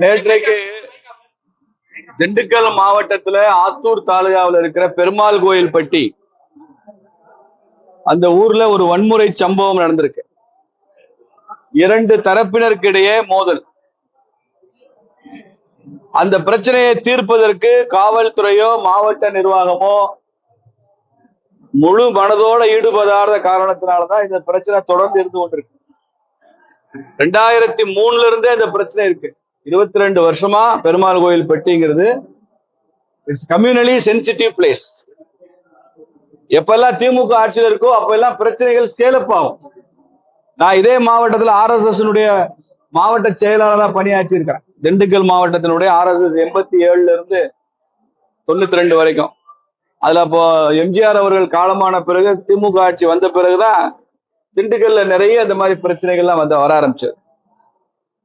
நேற்றைக்கு திண்டுக்கல் மாவட்டத்துல ஆத்தூர் தாலுகாவில் இருக்கிற பெருமாள் கோயில் பட்டி. அந்த ஊர்ல ஒரு வன்முறை சம்பவம் நடந்திருக்கு. இரண்டு தரப்பினருக்கிடையே மோதல். அந்த பிரச்சனையை தீர்ப்பதற்கு காவல்துறையோ மாவட்ட நிர்வாகமோ முழு மனதோட ஈடுபடாத காரணத்தினாலதான் இந்த பிரச்சனை தொடர்ந்து இருந்து கொண்டிருக்கு. ரெண்டாயிரத்தி மூணுல இருந்தே இந்த பிரச்சனை இருக்கு. இருபத்தி ரெண்டு வருஷமா பெருமாள் கோயில் பெட்டிங்கிறது. இட்ஸ் கம்யூனலி சென்சிட்டிவ் பிளேஸ் எப்பெல்லாம் திமுக ஆட்சியில் இருக்கோ அப்பெல்லாம் பிரச்சனைகள் ஸ்கேலப் ஆகும். நான் இதே மாவட்டத்தில் ஆர்எஸ்எஸ் மாவட்ட செயலாளராக பணியாற்றி இருக்கிறேன் திண்டுக்கல் மாவட்டத்தினுடைய ஆர்எஸ்எஸ் எண்பத்தி ஏழுல இருந்து தொண்ணூத்தி ரெண்டு வரைக்கும். அதுல அப்போ எம்ஜிஆர் அவர்கள் காலமான பிறகு திமுக ஆட்சி வந்த பிறகுதான் திண்டுக்கல்ல நிறைய இந்த மாதிரி பிரச்சனைகள்லாம் வந்து வர ஆரம்பிச்சது.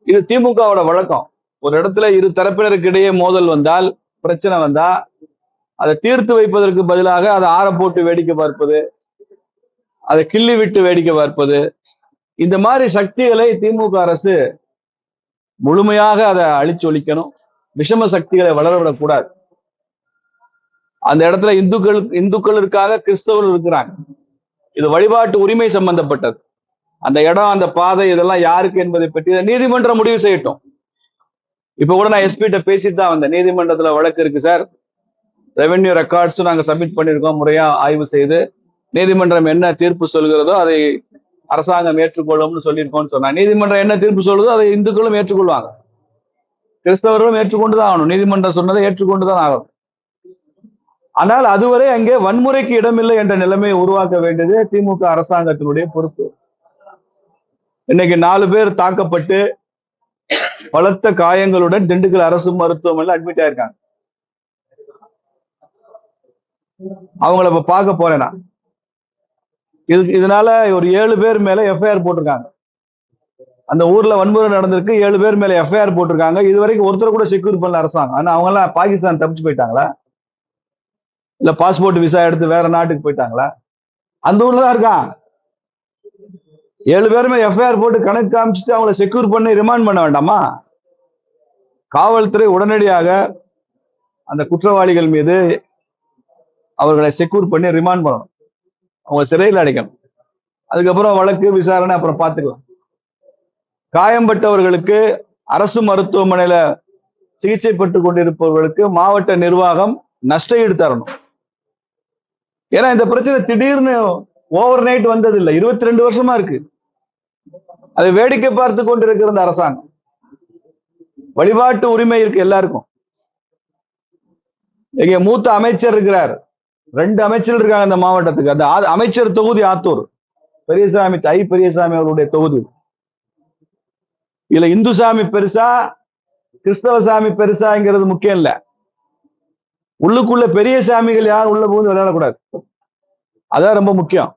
இது திமுகவோட வழக்கம். ஒரு இடத்துல இரு தரப்பினருக்கு இடையே மோதல் வந்தால் பிரச்சனை வந்தா அதை தீர்த்து வைப்பதற்கு பதிலாக அதை ஆற போட்டு வேடிக்கை பார்ப்பது அதை கிள்ளி விட்டு வேடிக்கை பார்ப்பது இந்த மாதிரி சக்திகளை திமுக அரசு முழுமையாக அதை அழிச்சு ஒழிக்கணும் விஷம சக்திகளை வளரவிடக்கூடாது அந்த இடத்துல இந்துக்கள் இந்துக்கள் இருக்காங்க கிறிஸ்தவர்கள் இருக்கிறாங்க. இது வழிபாட்டு உரிமை சம்பந்தப்பட்டது. அந்த இடம் அந்த பாதை இதெல்லாம் யாருக்கு என்பதை பற்றி நீதிமன்றம் முடிவு செய்யட்டும். இப்ப கூட நான் எஸ்பிட்ட பேசிட்டு தான் வந்தேன். நீதிமன்றத்துல வழக்கு இருக்கு சார் ரெவென்யூ ரெக்கார்ட்ஸும் நாங்க சப்மிட் பண்ணியிருக்கோம் முறையா ஆய்வு செய்து நீதிமன்றம் என்ன தீர்ப்பு சொல்கிறதோ அதை அரசாங்கம் ஏற்றுக்கொள்ளும்னு சொல்லியிருக்கோம்னு சொன்னா நீதிமன்றம் என்ன தீர்ப்பு சொல்லுதோ அதை இந்துக்களும் ஏற்றுக்கொள்வாங்க. கிறிஸ்தவர்களும் ஏற்றுக்கொண்டுதான் ஆகணும். நீதிமன்றம் சொன்னதை ஏற்றுக்கொண்டுதான் ஆகணும். ஆனால் அதுவரை அங்கே வன்முறைக்கு இடமில்லை என்ற நிலைமையை உருவாக்க வேண்டியது திமுக அரசாங்கத்தினுடைய பொறுப்பு. இன்னைக்கு நாலு பேர் தாக்கப்பட்டு பலத்த காயங்களுடன் திண்டுக்கல் அரசு மருத்துவமனையில் அட்மிட் ஆயிருக்காங்க. அவங்கள இப்ப பார்க்க போறேன் நான். இது இதனால ஒரு ஏழு பேர் மேல எஃப்ஐஆர் போட்டிருக்காங்க. அந்த ஊர்ல வன்முறை நடந்திருக்கு ஏழு பேர் மேல எஃப்ஐஆர் போட்டிருக்காங்க. இது வரைக்கும் ஒருத்தர் கூட செக்யூர் பண்ணல அரசாங்கம். ஆனா அவங்க எல்லாம் பாகிஸ்தான் தப்பிச்சு போயிட்டாங்களா? இல்ல பாஸ்போர்ட் விசா எடுத்து வேற நாட்டுக்கு போயிட்டாங்களா? அந்த ஊர்ல தான் இருக்கான். ஏழு பேருமே எஃப்ஐஆர் போட்டு கணக்கு காமிச்சிட்டு அவங்கள செக்யூர் பண்ணி ரிமாண்ட் பண்ண வேண்டாமா? காவல்துறை உடனடியாக அந்த குற்றவாளிகள் மீது அவர்களை செக்யூர் பண்ணி ரிமாண்ட் பண்ணணும். அவங்க சிறையில் அடைக்கணும். அதுக்கப்புறம் வழக்கு விசாரணை அப்புறம் பார்த்துக்கலாம். காயம்பட்டவர்களுக்கு அரசு மருத்துவமனையில சிகிச்சை பெற்றுக் கொண்டிருப்பவர்களுக்கு மாவட்ட நிர்வாகம் நஷ்ட ஈடு தரணும். ஏன்னா இந்த பிரச்சனை திடீர்னு ஓவர் நைட் வந்தது இல்லை இருபத்தி ரெண்டு வருஷமா இருக்கு. அதை வேடிக்கை பார்த்து கொண்டிருக்கிற இந்த அரசாங்கம். வழிபாட்டு உரிமை இருக்கு எல்லாருக்கும். இங்க மூத்த அமைச்சர் இருக்கிறார். ரெண்டு அமைச்சர் இருக்காங்க இந்த மாவட்டத்துக்கு. அந்த அமைச்சர் தொகுதி ஆத்தூர். பெரியசாமி ஐ பெரியசாமி அவருடைய தொகுதி. இதுல இந்து சாமி பெருசா கிறிஸ்தவ சாமி பெருசாங்கிறது முக்கியம் இல்ல. உள்ளுக்குள்ள பெரிய சாமிகள் யாரும் உள்ள புகுந்து விளையாடக்கூடாது. அதான் ரொம்ப முக்கியம்.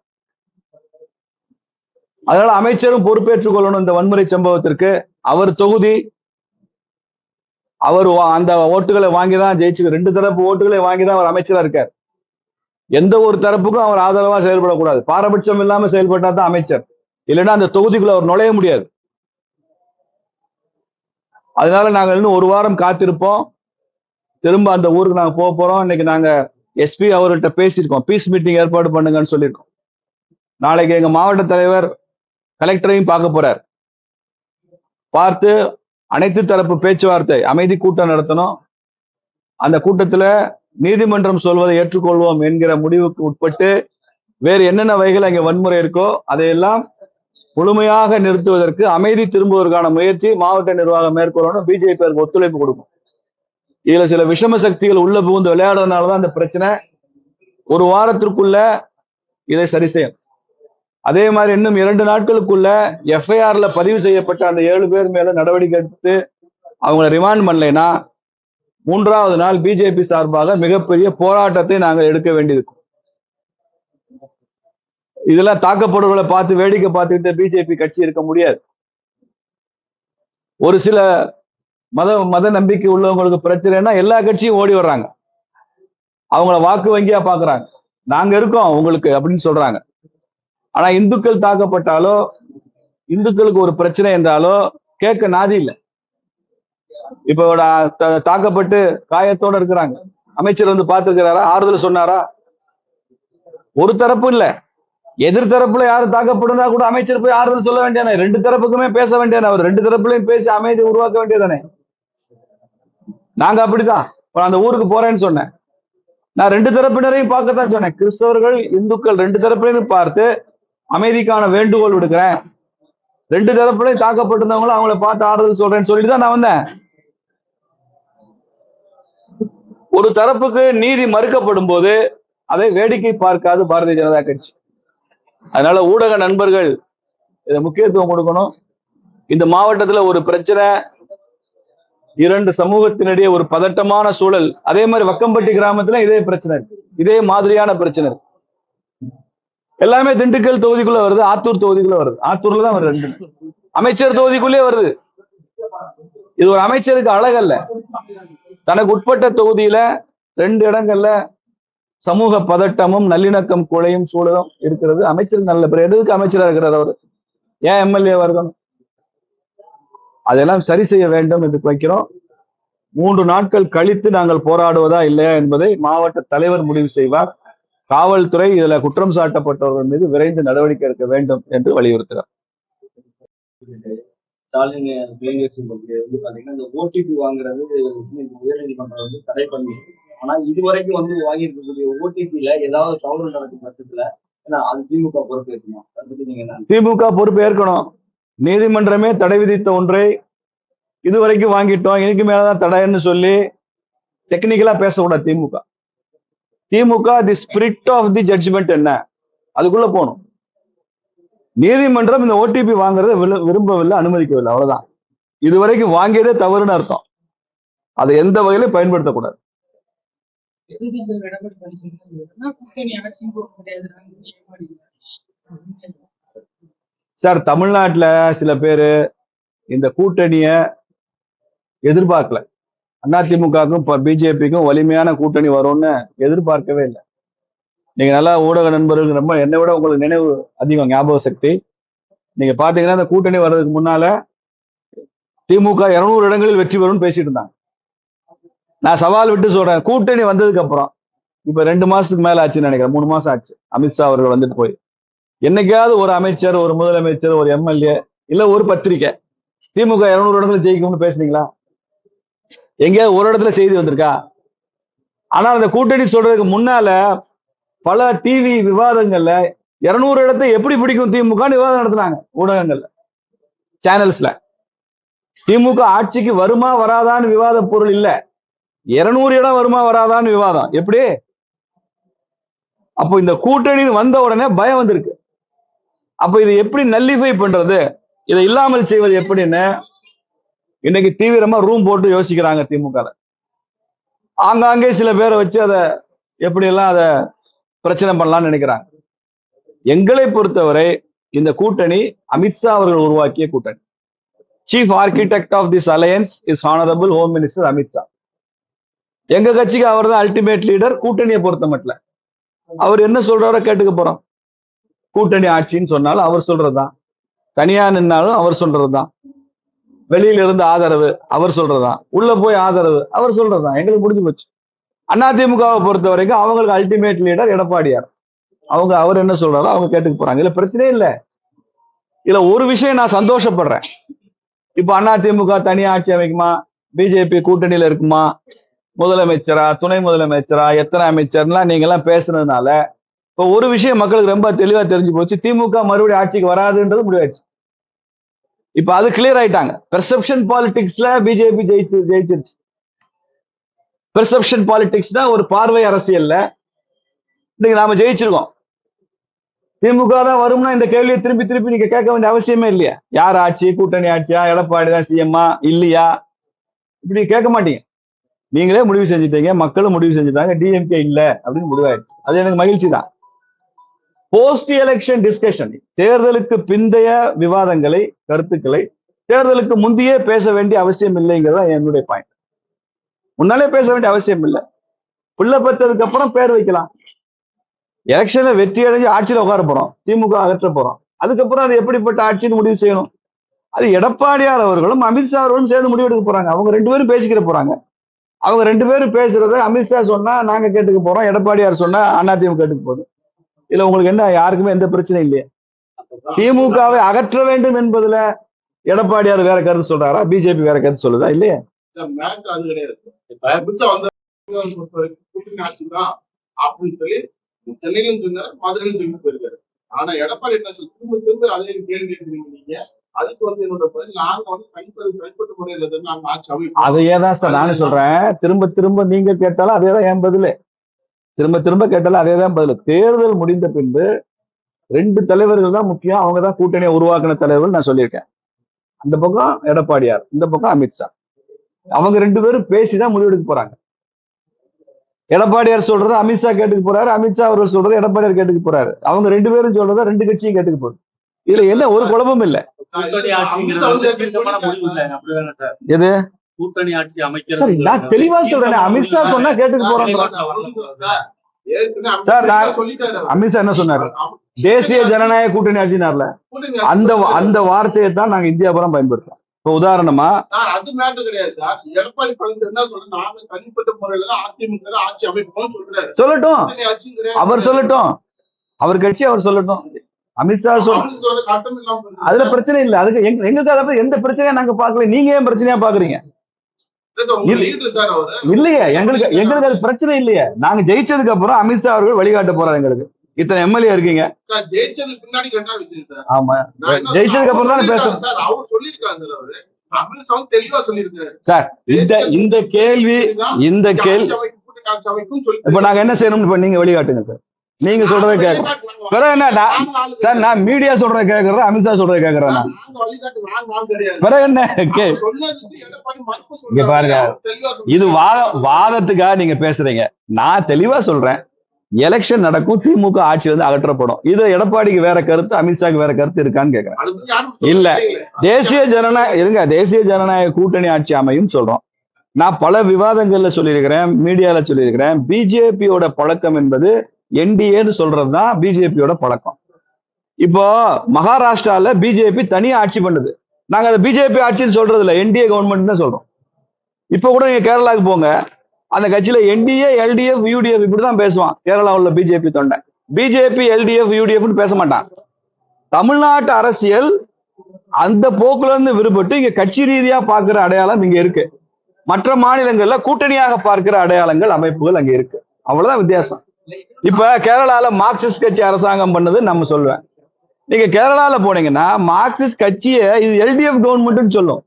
அதனால அமைச்சரும் பொறுப்பேற்றுக் கொள்ளணும் இந்த வன்முறை சம்பவத்திற்கு. அவர் தொகுதி அவர் வா- அந்த ஓட்டுகளை வாங்கி தான் ஜெயிச்சு ரெண்டு தரப்பு ஓட்டுகளை வாங்கி தான் அவர் அமைச்சரா இருக்கார். எந்த ஒரு தரப்புக்கும் அவர் ஆதரவா செயல்படக்கூடாது. பாரபட்சம் இல்லாம செயல்பட்டா தான் அமைச்சர். இல்லைன்னா அந்த தொகுதிக்குள்ள அவர் நுழைய முடியாது. அதனால நாங்கள் இன்னும் ஒரு வாரம் காத்திருப்போம். திரும்ப அந்த ஊருக்கு நாங்கள் போக போறோம். இன்னைக்கு நாங்க எஸ்பி அவர்கிட்ட பேசியிருக்கோம். பீஸ் மீட்டிங் ஏற்பாடு பண்ணுங்கன்னு சொல்லியிருக்கோம். நாளைக்கு எங்க மாவட்ட தலைவர் கலெக்டரையும் பார்க்க போறார். பார்த்து அனைத்து தரப்பு பேச்சுவார்த்தை அமைதி கூட்டம் நடத்தணும். அந்த கூட்டத்துல நீதிமன்றம் சொல்வதை ஏற்றுக்கொள்வோம் என்கிற முடிவுக்கு உட்பட்டு வேறு என்னென்ன வகைகள் அங்கே வன்முறை இருக்கோ அதையெல்லாம் முழுமையாக நிறுத்துவதற்கு அமைதி திரும்புவதற்கான முயற்சி மாவட்ட நிர்வாகம் மேற்கொள்ளணும். பிஜேபி அதற்கு ஒத்துழைப்பு கொடுக்கும். இதுல சில விஷம சக்திகள் உள்ள புகுந்து விளையாடுறதுனாலதான் அந்த பிரச்சனை. ஒரு வாரத்திற்குள்ள இதை சரி செய்யும் அதே மாதிரி இன்னும் இரண்டு நாட்களுக்குள்ள எஃப்ஐஆர்ல பதிவு செய்யப்பட்ட அந்த ஏழு பேர் மேல நடவடிக்கை எடுத்து அவங்கள ரிமாண்ட் பண்ணலைன்னா மூன்றாவது நாள் பிஜேபி சார்பாக மிகப்பெரிய போராட்டத்தை நாங்கள் எடுக்க வேண்டியிருக்கும். இதெல்லாம் தாக்கப்படுவர்களை பார்த்து வேடிக்கை பார்த்துக்கிட்டு பிஜேபி கட்சி இருக்க முடியாது. ஒரு சில மத மத நம்பிக்கை உள்ளவங்களுக்கு பிரச்சனைனா எல்லா கட்சியும் ஓடி வர்றாங்க. அவங்கள வாக்கு வங்கியா பாக்குறாங்க. நாங்க இருக்கோம் உங்களுக்கு அப்படின்னு சொல்றாங்க. ஆனா இந்துக்கள் தாக்கப்பட்டாலோ இந்துக்களுக்கு ஒரு பிரச்சனை என்றாலோ கேட்க நாதி இல்லை. இப்போ தாக்கப்பட்டு காயத்தோட இருக்கிறாங்க. அமைச்சர் வந்து பார்த்திருக்கிறாரா? ஆறுதல் சொன்னாரா? ஒரு தரப்பு இல்ல. எதிர் தரப்புல யாரும் தாக்கப்படுனா கூட அமைச்சர் போய் ஆறுதல் சொல்ல வேண்டியதானே? ரெண்டு தரப்புக்குமே பேச வேண்டியதானே? அவர் ரெண்டு தரப்புலையும் பேசி அமைதி உருவாக்க வேண்டியதானே? நாங்க அப்படிதான். அந்த ஊருக்கு போறேன்னு சொன்னேன். நான் ரெண்டு தரப்பினரையும் பார்க்கத்தான் சொன்னேன். கிறிஸ்தவர்கள் இந்துக்கள் ரெண்டு தரப்பினரையும் பார்த்து அமைதிக்கான வேண்டுகோள் விடுக்கிறேன். ரெண்டு தரப்புலையும் தாக்கப்பட்டிருந்தவங்களும் அவங்கள பார்த்து ஆறுதல் சொல்றேன்னு சொல்லிட்டு தான் நான் வந்தேன். ஒரு தரப்புக்கு நீதி மறுக்கப்படும் போது அதை வேடிக்கை பார்க்காது பாரதிய ஜனதா கட்சி. அதனால ஊடக நண்பர்கள் இதை முக்கியத்துவம் கொடுக்கணும். இந்த மாவட்டத்துல ஒரு பிரச்சனை இரண்டு சமூகத்தினிடையே ஒரு பதட்டமான சூழல். அதே மாதிரி வக்கம்பட்டி கிராமத்துல இதே பிரச்சனை இதே மாதிரியான பிரச்சனை எல்லாமே திண்டுக்கல் தொகுதிக்குள்ள வருது ஆத்தூர் தொகுதிக்குள்ள வருது. ஆத்தூர்ல தான் வருது ரெண்டு. அமைச்சர் தொகுதிக்குள்ளே வருது. இது ஒரு அமைச்சருக்கு அழகல்ல. தனக்கு உட்பட்ட தொகுதியில ரெண்டு இடங்கள்ல சமூக பதட்டமும் நல்லிணக்கம் கொலையும் சூழலும் இருக்கிறது. அமைச்சர் நல்ல பேர். எதுக்கு அமைச்சரா இருக்கிறார் அவர்? ஏன் எம்எல்ஏ இருக்கணும்? அதெல்லாம் சரி செய்ய வேண்டும் என்று வைக்கிறோம் மூன்று நாட்கள் கழித்து நாங்கள் போராடுவதா இல்லையா என்பதை மாவட்ட தலைவர் முடிவு செய்வார். காவல்துறை இதுல குற்றம் சாட்டப்பட்டவர்கள் மீது விரைந்து நடவடிக்கை எடுக்க வேண்டும் என்று வலியுறுத்துகிறார். ஸ்டாலின் வந்து பாத்தீங்கன்னா இந்த ஓடிபி வாங்குறது உயர்நீதிமன்றம் வந்து தடை பண்ணி ஆனா இது வரைக்கும் வந்து வாங்கியிருக்கக்கூடிய ஓடிபில ஏதாவது தவறு நடக்கும் பட்சத்துல அது திமுக பொறுப்பு என்ன திமுக பொறுப்பு ஏற்கணும். நீதிமன்றமே தடை விதித்த ஒன்றை இதுவரைக்கும் வாங்கிட்டோம். இதுக்கு மேலதான் தடைன்னு சொல்லி டெக்னிக்கலா பேசக்கூடாது DMK. DMK the spirit of the judgement என்ன? அதுக்குள்ள போகணும். நீதிமன்றம் இந்த ஓடிபி வாங்குறத விரு- விரும்பவில்லை அனுமதிக்கவில்லை அவ்வளவுதான். இதுவரைக்கும் வாங்கியதே தவறுன்னு அர்த்தம். அதை எந்த வகையிலும் பயன்படுத்தக்கூடாது. சார் தமிழ்நாட்டுல சில பேரு இந்த கூட்டணிய எதிர்பார்க்கல. அதிமுகவுக்கும் பிஜேபிக்கும் வலிமையான கூட்டணி வரும்னு எதிர்பார்க்கவே இல்லை. நீங்க நல்லா ஊடக நண்பர்கள் ரொம்ப என்னை விட உங்களுக்கு நினைவு அதிகம் ஞாபக சக்தி. நீங்க பாத்தீங்கன்னா அந்த கூட்டணி வர்றதுக்கு முன்னால திமுக இருநூறு இடங்களில் வெற்றி பெறும்னு பேசிட்டு இருந்தாங்க. நான் சவால் விட்டு சொல்றேன் கூட்டணி வந்ததுக்கு அப்புறம். இப்ப ரெண்டு மாசத்துக்கு மேல ஆச்சுன்னு நினைக்கிறேன் மூணு மாசம் ஆச்சு. அமித்ஷா அவர்கள் வந்துட்டு போய். என்னைக்காவது ஒரு அமைச்சர் ஒரு முதலமைச்சர் ஒரு எம்எல்ஏ இல்ல ஒரு பத்திரிக்கை திமுக இருநூறு இடங்களில் ஜெயிக்கும்னு பேசுனீங்களா? எங்கேயாவது ஒரு இடத்துல செய்தி வந்திருக்கா? ஆனா அந்த கூட்டணி சொல்றதுக்கு முன்னால பல டிவி விவாதங்கள்ல இருநூறு இடத்தை எப்படி பிடிக்கும் திமுகன்னு விவாதம் நடத்துனாங்க ஊடகங்கள்ல சேனல்ஸ்ல திமுக ஆட்சிக்கு வருமா வராதான்னு விவாத பொருள் இல்ல. இருநூறு இடம் வருமா வராதான்னு விவாதம். எப்படி? அப்போ இந்த கூட்டணி வந்த உடனே பயம் வந்திருக்கு. அப்ப இது எப்படி நல்லிஃபை பண்றது? இதை இல்லாமல் செய்வது எப்படின்னு இன்னைக்கு தீவிரமா ரூம் போட்டு யோசிக்கிறாங்க திமுக ஆங்காங்கே சில பேரை வச்சு அதை எப்படி எல்லாம் அதை பிரச்சனை பண்ணலாம்னு நினைக்கிறாங்க. எங்களை பொறுத்தவரை இந்த கூட்டணி அமித்ஷா அவர்கள் உருவாக்கிய கூட்டணி. Chief architect of this alliance is honourable home minister Amit Shah எங்க கட்சிக்கு அவர் தான் அல்டிமேட் லீடர் கூட்டணியை பொறுத்த மட்டும் அவர் என்ன சொல்றாரோ கேட்டுக்க போறோம். கூட்டணி ஆட்சின்னு சொன்னாலும் அவர் சொல்றதுதான். தனியா நின்னாலும் அவர் சொல்றதுதான். வெளியில இருந்து ஆதரவு அவர் சொல்றதுதான். உள்ள போய் ஆதரவு அவர் சொல்றதுதான். எங்களுக்கு முடிஞ்சு போச்சு. அதிமுகவை பொறுத்த வரைக்கும் அவங்களுக்கு அல்டிமேட் லீடர் எடப்பாடியார். அவங்க அவர் என்ன சொல்றாரோ அவங்க கேட்டுக்க போறாங்க. இதுல பிரச்சனையே இல்ல. இதுல ஒரு விஷயம் நான் சந்தோஷப்படுறேன். இப்ப அதிமுக தனி ஆட்சி அமைக்குமா? பிஜேபி கூட்டணியில இருக்குமா? முதலமைச்சரா? துணை முதலமைச்சரா? எத்தனை அமைச்சர்லாம் நீங்க எல்லாம் பேசுனதுனால இப்ப ஒரு விஷயம் மக்களுக்கு ரொம்ப தெளிவா தெரிஞ்சு போச்சு. திமுக மறுபடியும் ஆட்சிக்கு வராதுன்றது முடிவாச்சு இப்ப அது கிளியர் ஆயிட்டாங்க. பெர்செப்ஷன் பாலிடிக்ஸ்ல பிஜேபி ஜெயிச்சு ஜெயிச்சிருச்சு. பெர்செப்ஷன் பாலிடிக்ஸ்னா ஒரு பார்வை அரசியல்ல. இன்னைக்கு நாம ஜெயிச்சிருக்கோம். திமுக தான் வரும்னா இந்த கேள்வியை திருப்பி திருப்பி நீங்க கேட்க வேண்டிய அவசியமே இல்லையா. யார் ஆட்சி? கூட்டணி ஆட்சியா? எடப்பாடி தான் சிஎம்மா இல்லையா? இப்படி கேட்க மாட்டீங்க. நீங்களே முடிவு செஞ்சுட்டீங்க. மக்களும் முடிவு செஞ்சுட்டாங்க. டிஎம்கே இல்லை அப்படின்னு முடிவாயிடுச்சு. அது எனக்கு மகிழ்ச்சி தான். போஸ்ட் எலெக்ஷன் டிஸ்கஷன் தேர்தலுக்கு பிந்தைய விவாதங்களை கருத்துக்களை தேர்தலுக்கு முந்தையே பேச வேண்டிய அவசியம் இல்லைங்கிறதா என்னுடைய பாயிண்ட் முன்னாலே பேச வேண்டிய அவசியம் இல்லை. பிள்ளை பெற்றதுக்கு அப்புறம் பேர் வைக்கலாம். எலெக்ஷன்ல வெற்றி அடைஞ்சு ஆட்சியில உட்கார போறோம். திமுக அகற்ற போறோம். அதுக்கப்புறம் அது எப்படிப்பட்ட ஆட்சின்னு முடிவு செய்யணும். அது எடப்பாடியார் அவர்களும் அமித்ஷா அவர்களும் சேர்ந்து முடிவெடுக்க போறாங்க. அவங்க ரெண்டு பேரும் பேசிக்கிற போறாங்க. அவங்க ரெண்டு பேரும் பேசுறத அமித்ஷா சொன்னா நாங்க கேட்டுக்க போறோம். எடப்பாடியார் சொன்னா அதிமுக கேட்டுக்க போகுது. இல்ல உங்களுக்கு என்ன யாருக்குமே எந்த பிரச்சனையும் இல்லையே. திமுகவை அகற்ற வேண்டும் என்பதுல எடப்பாடியார் வேற கருத்து சொல்றாரா? பிஜேபி வேற கருத்து சொல்லுதா? இல்லையா. அப்படின்னு சொல்லி சென்னையிலும் சொன்னார் மதுரையிலும் சொல்லி போயிருக்காரு. ஆனா எடப்பாடி என்ன சொல்லி திரும்ப திரும்ப அதே கேள்வி நீங்க. அதுக்கு வந்து என்னோட பதில் நாங்க வந்து தனிப்பட்ட தனிப்பட்ட முறையில நாங்க ஆட்சி அதையே தான் சார் நானும் சொல்றேன். திரும்ப திரும்ப நீங்க கேட்டாலும் அதே தான் என் பதிலு. திரும்ப திரும்ப கேட்டாலும் அதே தான் பதில். தேர்தல் முடிந்த பின்பு ரெண்டு தலைவர்கள் தான் முக்கியம். அவங்க தான் கூட்டணியை உருவாக்கின தலைவர்கள் நான் சொல்லியிருக்கேன். அந்த பக்கம் எடப்பாடியார் இந்த பக்கம் அமித்ஷா அவங்க ரெண்டு பேரும் பேசிதான் முடிவெடுக்க போறாங்க. எடப்பாடியார் சொல்றது அமித்ஷா கேட்டுக்க போறாரு. அமித்ஷா அவர்கள் சொல்றது எடப்பாடியார் கேட்டுக்க போறாரு. அவங்க ரெண்டு பேரும் சொல்றத ரெண்டு கட்சியும் கேட்டுக்க போகுது. இதுல என்ன? ஒரு குழப்பமும் இல்ல. எது? கூட்டணி ஆட்சி அமைக்கிறது. நான் தெளிவா சொல்றேன். அமித்ஷா சொன்னா கேட்டுக்க போறோம் சார், அமித்ஷா என்ன சொன்னாரு? தேசிய ஜனநாயக கூட்டணி ஆட்சினார்ல. அந்த அந்த வார்த்தையை தான் நாங்க இந்தியா பூரா பயன்படுத்துறோம். இப்போ உதாரணமா சார் அது மேட்டர் கிடையாது சார். எடப்பாடி பழனிசாமி என்ன சொல்றேன் நாங்க தனிப்பட்ட முறையில தான் அதிமுக ஆட்சி அமைப்போம் சொல்றாரு. சொல்லட்டும். அவர் சொல்லட்டும். அவர் கட்சி அவர் சொல்லட்டும். அமித்ஷா. அதுல பிரச்சனை இல்ல. அதுக்கு எங்க- எங்களுக்கு அதை எந்த பிரச்சனையும் நாங்க பாக்கல நீங்க ஏன் பிரச்சனையா பாக்குறீங்க இல்லையே எங்களுக்கு எங்களுக்கு அது பிரச்சனை இல்லையே. நாங்க ஜெயிச்சதுக்கு அப்புறம் அமித்ஷா அவர்கள் வழிகாட்ட போறாரு எங்களுக்கு. இத்தனை எம்எல்ஏ இருக்கீங்க. ஜெயிச்சதுக்கு பின்னாடி ஆமா. ஜெயிச்சதுக்கு அப்புறம் தானே அவர் பேசணும் சொல்லியிருக்காரு சார் அவர். சார் அவரு இந்த இந்த கேள்வி இந்த கேள்வி இப்ப நாங்க என்ன செய்யணும் இப்ப நீங்க வழிகாட்டுங்க சார் நீங்க சொல்றதை கேட்கணும் பிறகு என்ன சார் நான் மீடியா சொல்றதை கேட்கறதா அமித்ஷா சொல்றதை கிடையாது. பிறகு என்ன. இங்க பாருங்க. இது வாத வாதத்துக்காக நீங்க பேசுறீங்க. நான் தெளிவா சொல்றேன். எலெக்ஷன் நடக்கும் திமுக ஆட்சி வந்து அகற்றப்படும். இது எடப்பாடிக்கு வேற கருத்து அமித்ஷாக்கு வேற கருத்து இருக்கான்னு கேக்குறேன். இல்ல. தேசிய ஜனநாயக இருங்க தேசிய ஜனநாயக கூட்டணி ஆட்சி அமையும் சொல்றோம். நான் பல விவாதங்கள்ல சொல்லியிருக்கிறேன் மீடியால சொல்லியிருக்கிறேன். பிஜேபியோட பழக்கம் என்பது என்டிஏன்னு சொல்றதுதான் பிஜேபியோட பழக்கம். இப்போ மகாராஷ்டிரால பிஜேபி தனியா ஆட்சி பண்ணுது. நாங்க அதை பிஜேபி ஆட்சின்னு சொல்றது இல்லை என்டிஏ கவர்மெண்ட் தான் சொல்றோம். இப்போ கூட நீங்க கேரளாவுக்கு போங்க அந்த கட்சியில என்டிஏ எல்டிஎஃப் யூடிஎஃப் இப்படிதான் பேசுவான். கேரளா உள்ள பிஜேபி தொண்டை. பிஜேபி எல்டிஎஃப் யூடிஎஃப்னு பேச மாட்டான். தமிழ்நாட்டு அரசியல் அந்த போக்குல இருந்து விடுபட்டு இங்க கட்சி ரீதியா பார்க்கிற அடையாளம் இங்க இருக்கு. மற்ற மாநிலங்கள்ல கூட்டணியாக பார்க்கிற அடையாளங்கள் அமைப்புகள் அங்க இருக்கு. அவ்வளவுதான் வித்தியாசம். இப்ப கேரளால மார்க்சிஸ்ட் கட்சி அரசாங்கம் பண்ணது நம்ம சொல்லுவேன். நீங்க கேரளால போனீங்கன்னா மார்க்சிஸ்ட் கட்சியை இது எல்டிஎஃப் கவர்மெண்ட்னு சொல்லும்.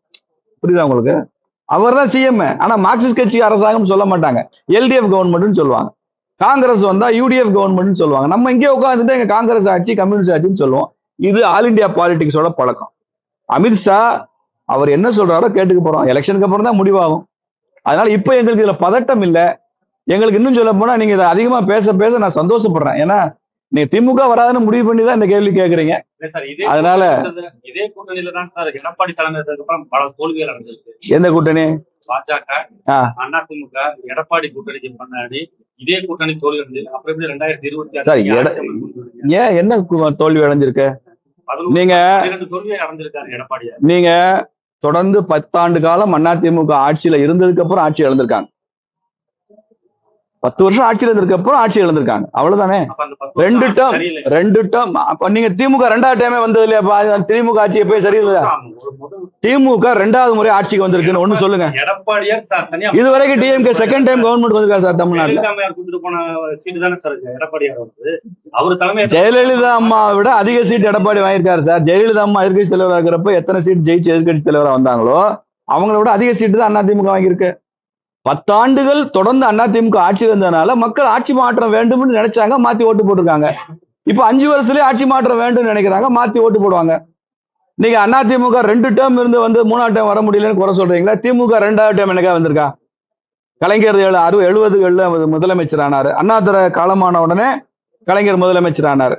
புரியுதா உங்களுக்கு? அவர் தான் சிஎம் ஆனா மார்க்சிஸ்ட் கட்சி அரசாங்கம் சொல்ல மாட்டாங்க. எல்டிஎஃப் கவர்மெண்ட்னு சொல்லுவாங்க. காங்கிரஸ் வந்தா யூடிஎஃப் கவர்மெண்ட்னு சொல்லுவாங்க. நம்ம இங்கே உட்காந்துட்டு எங்க காங்கிரஸ் ஆட்சி கம்யூனிஸ்ட் ஆட்சின்னு சொல்லுவோம். இது ஆல் இந்தியா பாலிடிக்ஸோட பழக்கம். அமித்ஷா அவர் என்ன சொல்றாரோ கேட்டுக்க போறோம். எலெக்ஷனுக்கு அப்புறம் தான் முடிவாகும். அதனால இப்ப எங்களுக்கு இதுல பதட்டம் இல்ல. எங்களுக்கு இன்னும் சொல்ல போனா நீங்க இதை அதிகமா பேச பேச நான் சந்தோஷப்படுறேன். ஏன்னா நீங்க திமுக வராதுன்னு முடிவு பண்ணி தான் இந்த கேள்வி கேக்குறீங்க. அதனால- இதே கூட்டணியில தான் சார் எடப்பாடி தலைமைக்கு அப்புறம் பல தோல்விகள் அடைஞ்சிருக்கு. எந்த கூட்டணி? பாஜக ஆ. அதிமுக எடப்பாடி கூட்டணிக்கு முன்னாடி இதே கூட்டணி தோல்வி அடைஞ்சது அப்புறம் எப்படி ரெண்டாயிரத்தி இருபத்தி சார், ஏன் என்ன தோல்வி அடைஞ்சிருக்கு? நீங்க தோல்வியை அடைஞ்சிருக்காரு எடப்பாடியார். நீங்க தொடர்ந்து பத்தாண்டு காலம் அதிமுக ஆட்சியில இருந்ததுக்கு அப்புறம் ஆட்சி இழந்திருக்காங்க. பத்து வருஷம் ஆட்சியில இருந்ததுக்கு அப்புறம் ஆட்சி இழந்திருக்காங்க. அவ்வளவுதானே? ரெண்டு டேர்ம். ரெண்டு டேர்ம் அப்ப நீங்க திமுக ரெண்டாவது டைமே வந்தது இல்லையா? திமுக ஆட்சி எப்பயும் சரியில்லை ஒரு முதல் திமுக ரெண்டாவது முறை ஆட்சிக்கு வந்திருக்குன்னு ஒண்ணு சொல்லுங்க. இது வரைக்கும் டிஎம்கே செகண்ட் டைம் கவர்மெண்ட் வந்திருக்கா சார் தமிழ்நாட்டுல? ஜெயலலிதா அம்மாவை விட அதிக சீட் எடப்பாடி வாங்கியிருக்காரு சார். ஜெயலலிதா அம்மா எதிர்கட்சி தலைவராக இருக்கிறப்ப எத்தனை சீட் ஜெயிச்சு எதிர்கட்சி தலைவரா வந்தாங்களோ அவங்கள விட அதிக சீட்டு தான் அதிமுக வாங்கியிருக்கு. பத்தாண்டுகள் தொடர்ந்து அதிமுக ஆட்சி இருந்ததுனால மக்கள் ஆட்சி மாற்றம் வேண்டும்னு நினைச்சாங்க மாத்தி ஓட்டு போட்டிருக்காங்க. இப்ப அஞ்சு வருஷத்துலயே ஆட்சி மாற்றம் வேண்டும் நினைக்கிறாங்க மாத்தி ஓட்டு போடுவாங்க. நீங்க அதிமுக ரெண்டு டேர்ம் இருந்து வந்து மூணாவது டேர்ம் வர முடியலன்னு குறை சொல்றீங்களா? திமுக ரெண்டாவது டேர்ம் எனக்கா வந்திருக்கா? கலைஞர் ஏழு அறுபது எழுபதுகள்ல முதலமைச்சர் ஆனாரு அண்ணாதுரை காலமான உடனே கலைஞர் முதலமைச்சர் ஆனார்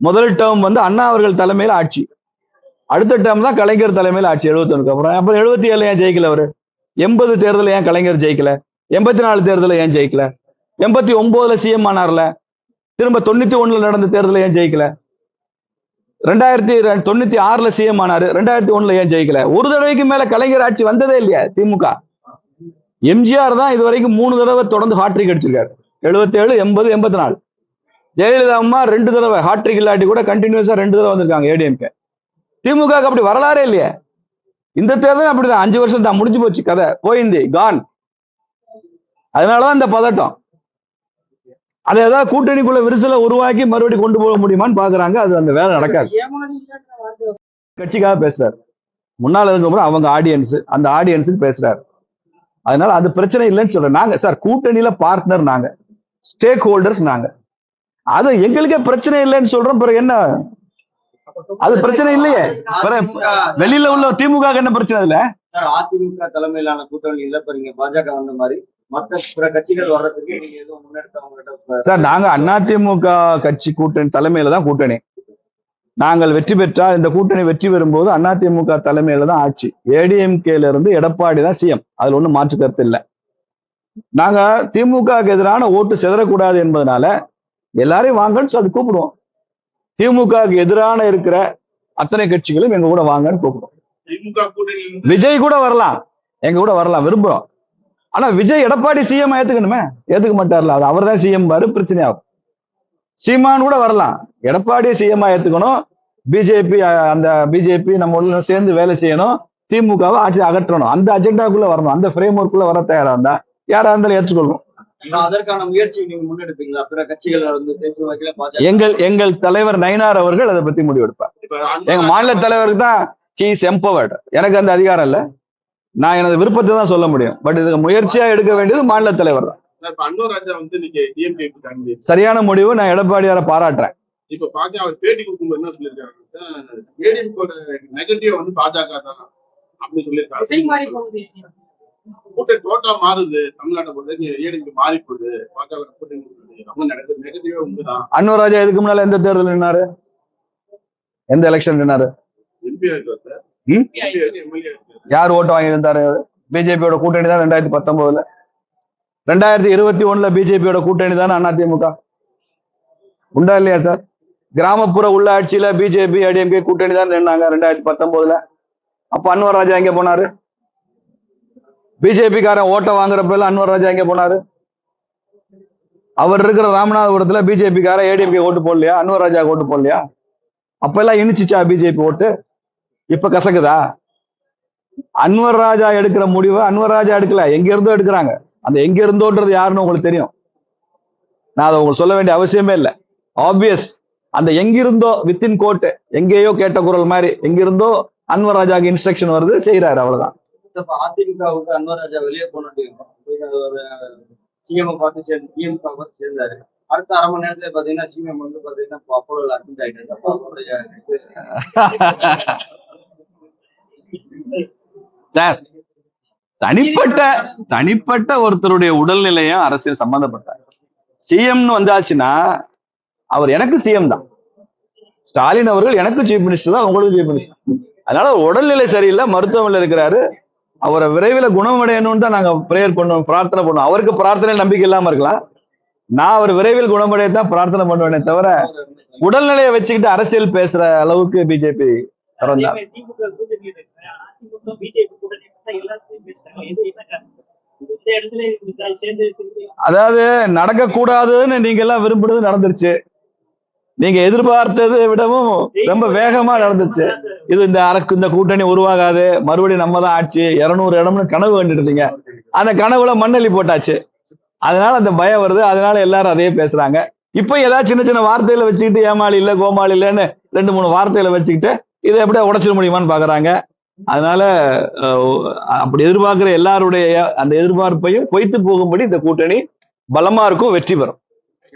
முதல் டேர்ம் வந்து அண்ணா அவர்கள் தலைமையில் ஆட்சி. அடுத்த டேர்ம் தான் கலைஞர் தலைமையில் ஆட்சி எழுபத்தொன்னுக்கு அப்புறம். அப்புறம் எழுபத்தி ஏழுல ஏன் ஜெயிக்கல அவரு? எண்பது தேர்தல ஏன் கலைஞர் ஜெயிக்கல? எண்பத்தி நாலு தேர்தலில் ஏன் ஜெயிக்கல? எண்பத்தி ஒன்பதுல சிஎம் ஆனார்ல? திரும்ப தொண்ணூத்தி ஒண்ணுல நடந்த தேர்தலில் ஏன் ஜெயிக்கல? ரெண்டாயிரத்தி தொண்ணூத்தி ஆறுல சிஎம் ஆனாரு. ரெண்டாயிரத்தி ஒண்ணுல ஏன் ஜெயிக்கல? ஒரு தடவைக்கு மேல கலைஞர் ஆட்சி வந்ததே இல்லையா திமுக? எம்ஜிஆர் தான் இது வரைக்கும் மூணு தடவை தொடர்ந்து ஹாட்ரிக் அடிச்சிருக்காரு. 77 எண்பது எண்பத்தி நாலு. ஜெயலலிதா அம்மா ரெண்டு தடவை ஹாட்ரிக் இல்லாட்டி கூட கண்டினியூஸா ரெண்டு தடவை வந்திருக்காங்க ஏடிஎம்கே திமுக அப்படி வரலாறே இல்லையே. இந்த தேர்தல் அப்படிதான். அஞ்சு வருஷம் தான். முடிஞ்சு போச்சு கதை. போயிந்தி கான் அதனாலதான் இந்த பதட்டம். அதை ஏதாவது கூட்டணிக்குள்ள விரிசலை உருவாக்கி மறுபடியும் கொண்டு போக முடியுமான்னு பாக்குறாங்க. அது அந்த வேலை நடக்காது. கட்சிக்காக பேசுறாரு. முன்னால இருக்கப்புறம் அவங்க ஆடியன்ஸ் அந்த ஆடியன்ஸுக்கு பேசுறாரு. அதனால அது பிரச்சனை இல்லைன்னு சொல்றேன். நாங்க சார் கூட்டணியில பார்ட்னர் நாங்க. ஸ்டேக் ஹோல்டர்ஸ் நாங்க. அது எங்களுக்கே பிரச்சனை இல்லைன்னு சொல்றோம். பிறகு என்ன? அது பிரச்சனை இல்லையே. வெளியில உள்ள திமுக என்ன பிரச்சனை இல்ல சார், அதிமுக தலைமையிலான இப்ப நீங்க பாஜக வந்த மாதிரி சார் நாங்க அதிமுக கட்சி கூட்டணி தலைமையில தான் கூட்டணி. நாங்கள் வெற்றி பெற்றால் இந்த கூட்டணி வெற்றி பெறும்போது அதிமுக தலைமையில தான் ஆட்சி. ஏடிஎம்கேல இருந்து எடப்பாடி தான் சிஎம் அதுல ஒண்ணும் மாற்று கருத்து இல்லை. நாங்க திமுகவுக்கு எதிரான ஓட்டு சிதறக்கூடாது என்பதனால எல்லாரையும் வாங்கன்னு சொல்லி கூப்பிடுவோம். திமுகவுக்கு எதிரான இருக்கிற அத்தனை கட்சிகளும் எங்க கூட வாங்கன்னு கூட்டணி விஜய் கூட வரலாம். எங்க கூட வரலாம் விரும்புறோம். ஆனா விஜய் எடப்பாடி சிஎம் ஏத்துக்கணுமே? ஏத்துக்க மாட்டார்ல. அது அவர் தான் சிஎம் பாரு பிரச்சனை ஆகும் சீமான் கூட வரலாம். எடப்பாடி சிஎம் ஏத்துக்கணும். பிஜேபி அந்த பிஜேபி நம்ம உள்ள சேர்ந்து வேலை செய்யணும். திமுகவை ஆட்சி அகற்றணும். அந்த அஜெண்டாக்குள்ள வரணும். அந்த ஃப்ரேம் ஒர்க்குள்ள வர தயாரா இருந்தா யாரா இருந்தாலும் ஏற்றுக்கொள்வோம் ஆனா அதற்கான முயற்சி நீங்க முன்னெடுப்பீங்களா? பிற கட்சிகள் வந்து பேச்சுவாக்கில பாஜக எங்கள் எங்கள் தலைவர் நயினார் அவர்கள் அதை பத்தி முடிவெடுப்பார். இப்ப எங்க மாநில தலைவருக்கு தான் ஹீஸ் எம்பவர்டு எனக்கு அந்த அதிகாரம் இல்ல. நான் எனது விருப்பத்தை தான் சொல்ல முடியும். பட் இதுக்கு முயற்சியா எடுக்க வேண்டியது மாநில தலைவர் தான். இப்ப அன்வர் ராஜா வந்து சரியான முடிவு. நான் எடப்பாடியாரை பாராட்டுறேன். இப்ப பாஜக அவர் பேட்டி கொடுக்கும்போது என்ன சொல்லியிருக்காங்க ஏடிஎம்கோட நெகட்டிவ் வந்து பாஜக தான் அப்படின்னு போகுது கூட்டணி டோட்டலா மாறுது. தமிழ்நாட்டை மாறி போகுது பாஜக கூட்டணி ரொம்ப நெகட்டிவ் நெகட்டிவே உண்டுதான் அன்வர் ராஜா இதுக்கு முன்னால எந்த தேர்தல் நின்னாரு? எந்த எலெக்ஷன் நின்னாரு? எம்பி யார் ஓட்டு வாங்கியிருந்தாரு? பிஜேபியோட கூட்டணி தான் ரெண்டாயிரத்தி பத்தொன்பதுல. ரெண்டாயிரத்தி இருபத்தி ஒண்ணுல பிஜேபியோட கூட்டணி தானே அதிமுக உண்டா இல்லையா சார்? கிராமப்புற உள்ளாட்சியில பிஜேபி ஏடிஎம்கே கூட்டணி தான் நின்னாங்க ரெண்டாயிரத்தி பத்தொன்பதுல. அப்ப அன்வர் ராஜா எங்க போனாரு? பிஜேபிக்காரன் ஓட்ட வாங்குறப்ப எல்லாம் அன்வர் ராஜா எங்க போனாரு? அவர் இருக்கிற ராமநாதபுரத்துல பிஜேபிக்காரன் ஏடிஎம்கே ஓட்டு போடலையா? அன்வர் ராஜா ஓட்டு போடலையா? அப்ப எல்லாம் இனிச்சிச்சா பிஜேபி ஓட்டு? இப்ப கசக்குதா? அன்வர் ராஜா எடுக்கிற முடிவை அன்வர் ராஜா எடுக்கல. எங்க இருந்தோ எடுக்கிறாங்க. அந்த எங்க இருந்தோன்றது யாருன்னு உங்களுக்கு தெரியும். நான் அதை உங்களுக்கு சொல்ல வேண்டிய அவசியமே இல்லை. ஆப்வியஸ் அந்த எங்கிருந்தோ வித்தின் கோட்டு எங்கேயோ கேட்ட குரல் மாதிரி எங்கிருந்தோ அன்வர் ராஜாக்கு இன்ஸ்ட்ரக்ஷன் வருது செய்யறாரு அவ்வளவுதான். இப்ப அதிமுகவுக்கு அன்வராஜா வெளியே போனோம் சிஎம் பார்த்து சேர்ந்து திமுக பார்த்து சேர்ந்தாரு. அடுத்த அரை மணி நேரத்துல பாத்தீங்கன்னா சிஎம் வந்து பாத்தீங்கன்னா அப்போலோ அட்மிட் ஆயிட்டு அப்ப சார் தனிப்பட்ட தனிப்பட்ட ஒருத்தருடைய உடல்நிலையும் அரசியல் சம்பந்தப்பட்டார். சிஎம்னு வந்தாச்சுன்னா அவர் எனக்கு சிஎம் தான். ஸ்டாலின் அவர்கள் எனக்கு சீஃப் மினிஸ்டர் தான் உங்களுக்கு சீஃப் மினிஸ்டர் அதனால உடல்நிலை சரியில்லை மருத்துவமனையில் இருக்கிறாரு. அவரை விரைவில் குணமடையணும்னு தான் நாங்க பிரேயர் பண்ணுவோம் பிரார்த்தனை பண்ணுவோம் அவருக்கு பிரார்த்தனை நம்பிக்கை இல்லாம இருக்கலாம். நான் அவர் விரைவில் குணமடைய தான் பிரார்த்தனை பண்ணுவேனே தவிர உடல்நிலையை வச்சுக்கிட்டு அரசியல் பேசுற அளவுக்கு பிஜேபி திறந்தா. அதாவது நடக்கக்கூடாதுன்னு நீங்க எல்லாம் விரும்புறது நடந்துருச்சு. நீங்க எதிர்பார்த்ததை விடவும் ரொம்ப வேகமா நடந்துச்சு. இது இந்த அரசு இந்த கூட்டணி உருவாகாது. மறுபடியும் நம்ம தான் ஆட்சி. இருநூறு இடம்னு கனவு கண்டுட்டு இருந்தீங்க அந்த கனவுல மண்ணள்ளி போட்டாச்சு. அதனால அந்த பயம் வருது. அதனால எல்லாரும் அதையே பேசுறாங்க. இப்போ ஏதாவது சின்ன சின்ன வார்த்தையில வச்சுக்கிட்டு ஏமாளி இல்ல கோமாளி இல்லைன்னு ரெண்டு மூணு வார்த்தையில வச்சுக்கிட்டு இதை எப்படியா உடைச்சிட முடியுமான்னு பாக்குறாங்க. அதனால அப்படி எதிர்பார்க்கிற எல்லாருடைய அந்த எதிர்பார்ப்பையும் பொய்த்து போகும்படி இந்த கூட்டணி பலமா இருக்கும் வெற்றி பெறும்.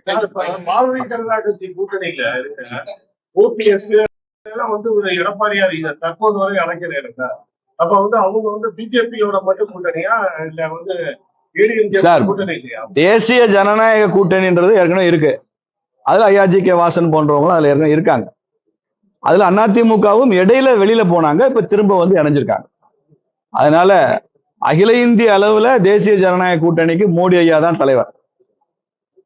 பாரதிய ஜனதா கட்சி கூட்டணியில இருக்க ஓபிஎஸ் எல்லாம் வந்து ஒரு எடப்பாடியார் இதை தற்போது வரை அழைக்கிறாரு சார். அப்ப வந்து அவங்க வந்து பிஜேபியோட மட்டும் கூட்டணியா? இல்ல வந்து தேசிய ஜனநாயக கூட்டணின்றது ஏற்கனவே இருக்கு. அதுல ஐயாஜி கே வாசன் போன்றவங்களும் அதுல ஏற்கனவே இருக்காங்க. அதுல அதிமுகவும் இடையில வெளியில போனாங்க இப்ப திரும்ப வந்து இணைஞ்சிருக்காங்க. அதனால அகில இந்திய அளவுல தேசிய ஜனநாயக கூட்டணிக்கு மோடி ஐயா தான் தலைவர்.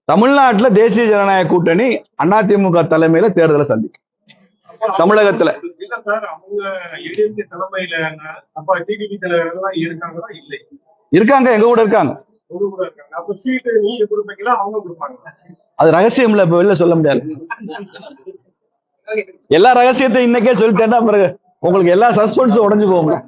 தமிழ்நாட்டுல தேசிய ஜனநாயக கூட்டணி அதிமுக தலைமையில தேர்தலை சந்திக்கும். தமிழகத்துல. இல்ல சார் அவங்க ஏடிஎம்கே தலைமையில அப்ப டிடிபி தலைவர் எல்லாம் இருக்காங்களா? இல்லை. இருக்காங்க எங்க கூட இருக்காங்க. ஒரு கூட இருக்காங்க. அப்ப சீட்டு நீங்க கொடுப்பீங்களா? அவங்க கொடுப்பாங்க. அது ரகசியம்ல இப்ப வெளில சொல்ல முடியாது. எல்லா ரகசியத்தையும் இன்னைக்கே சொல்லிட்டேன்னா பிறகு உங்களுக்கு எல்லா சஸ்பென்ஸும் உடைஞ்சு போகும்.